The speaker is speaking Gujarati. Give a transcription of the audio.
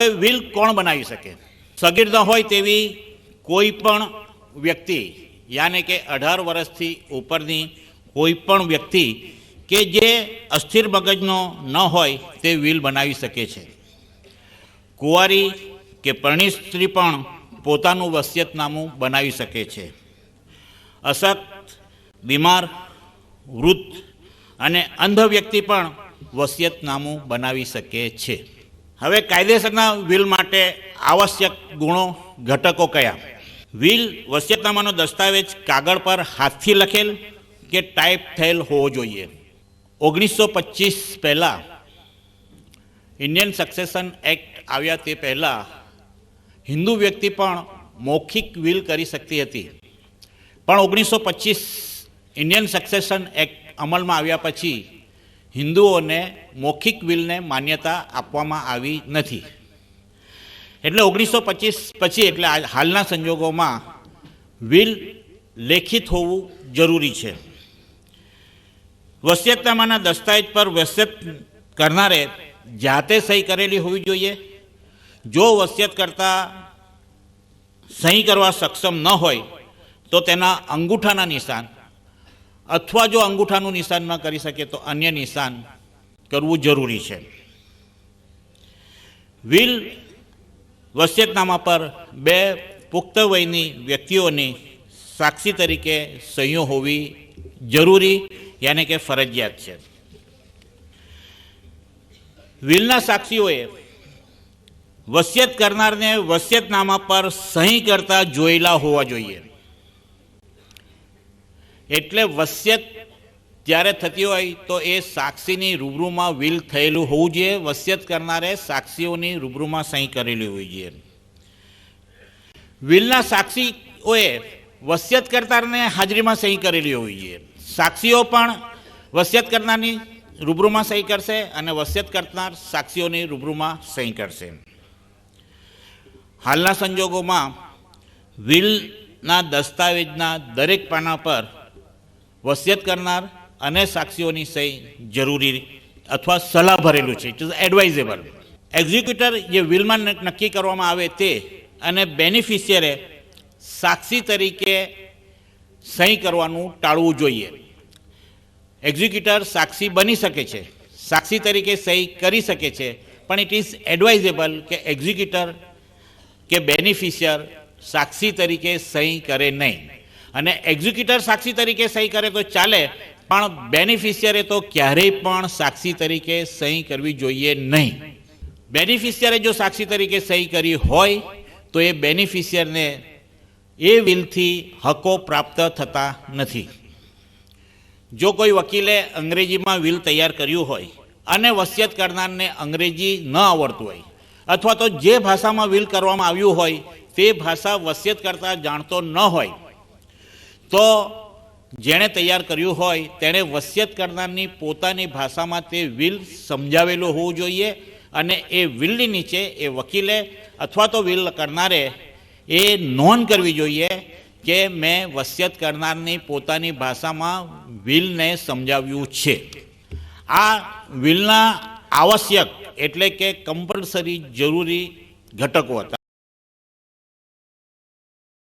વિલ કોણ બનાવી શકે? સગીર ન હોય તેવી કોઈ પણ વ્યક્તિ, યાને કે અઢાર વર્ષથી ઉપરની કોઈ પણ વ્યક્તિ કે જે અસ્થિર મગજનો ન હોય તે વિલ બનાવી શકે છે. કુંવારી કે પરણી સ્ત્રી પણ પોતાનું વસિયતનામું બનાવી શકે છે. અશક્ત બીમાર, વૃદ્ધ અને અંધ વ્યક્તિ પણ વસિયતનામું બનાવી શકે છે. હવે કાયદેસરના વિલ માટે આવશ્યક ગુણો, ઘટકો કયા? વિલ વસિયતનામાનો દસ્તાવેજ કાગળ પર હાથથી લખેલ કે ટાઈપ થયેલ હોવો જોઈએ? ઓગણીસો પચીસ પહેલાં ઇન્ડિયન સક્સેશન એક્ટ આવ્યા તે પહેલાં હિન્દુ વ્યક્તિ પણ મૌખિક વિલ કરી શકતી હતી. પણ ઓગણીસો પચીસ ઇન્ડિયન સક્સેશન એક્ટ અમલમાં આવ્યા પછી હિન્દુઓને મૌખિક બિલને માન્યતા આપવામાં આવી નથી. એટલે ઓગણીસો પચીસ પછી એટલે હાલના સંજોગોમાં વિલ લેખિત હોવું જરૂરી છે. વસિયતનામાના દસ્તાવેજ પર વસિયત કરનારે જાતે સહી કરેલી હોવી જોઈએ. જો વસિયત કરતા સહી કરવા સક્ષમ ન હોય, તો તેના અંગૂઠાના નિશાન અથવા જો અંગૂઠાનું નિશાન ન કરી શકે તો અન્ય નિશાન કરવું જરૂરી છે. વિલ વસિયતનામા પર બે પુખ્ત વયની વ્યક્તિઓની સાક્ષી તરીકે સહીઓ હોવી જરૂરી યાને કે ફરજિયાત છે. વિલના સાક્ષીઓએ વસિયત કરનારને વસિયતનામા પર સહી કરતા જોયેલા હોવા જોઈએ. એટલે વસિયત જ્યારે થતી હોય તો એ સાક્ષીની રૂબરૂમાં વિલ થયેલું હોવું જોઈએ. વસિયત કરનારે સાક્ષીઓની રૂબરૂમાં સહી કરેલી હોવી જોઈએ. વિલના સાક્ષીઓએ વસિયત કરતાને હાજરીમાં સહી કરેલી હોવી જોઈએ. સાક્ષીઓ પણ વસિયત કરનારની રૂબરૂમાં સહી કરશે અને વસિયત કરનાર સાક્ષીઓની રૂબરૂમાં સહી કરશે. હાલના સંજોગોમાં વિલના દસ્તાવેજના દરેક પાના પર વસિયત કરનાર અને સાક્ષીઓની સહી જરૂરી અથવા સલાહ ભરેલું છે. ઇટ ઇઝ એડવાઇઝેબલ એક્ઝિક્યુટર જે વિલમાં નક્કી કરવામાં આવે તે અને બેનિફિશિયરે સાક્ષી તરીકે સહી કરવાનું ટાળવું જોઈએ. એક્ઝિક્યુટર સાક્ષી બની શકે છે. સાક્ષી તરીકે સહી કરી શકે છે. પણ ઇટ ઇઝ એડવાઇઝેબલ કે એક્ઝિક્યુટર કે બેનિફિશિયર સાક્ષી તરીકે સહી કરે નહીં. અને એક્ઝિક્યુટર સાક્ષી તરીકે સહી કરે તો ચાલે, પણ બેનિફિશિયરે તો ક્યારેય પણ સાક્ષી તરીકે સહી કરવી જોઈએ નહીં. બેનિફિશિયરે જો સાક્ષી તરીકે સહી કરી હોય, તો એ બેનિફિશિયરને એ વિલથી હકો પ્રાપ્ત થતા નથી. જો કોઈ વકીલે અંગ્રેજીમાં વિલ તૈયાર કર્યું હોય અને વસિયત કરનારને અંગ્રેજી ન આવડતું હોય, અથવા તો જે ભાષામાં વિલ કરવામાં આવ્યું હોય, તે ભાષા વસિયત કરતા જાણતો ન હોય તો જેણે તૈયાર કર્યું હોય, તેણે વસિયત કરનારની પોતાની ભાષામાં તે વિલ સમજાવેલું હોવું જોઈએ અને એ વિલની નીચે એ વકીલે અથવા તો વિલ કરનારે એ નોંધ કરવી જોઈએ કે મેં વસિયત કરનારની પોતાની ભાષામાં વિલને સમજાવ્યું છે. આ વિલના આવશ્યક એટલે કે કમ્પલસરી જરૂરી ઘટકો હતા.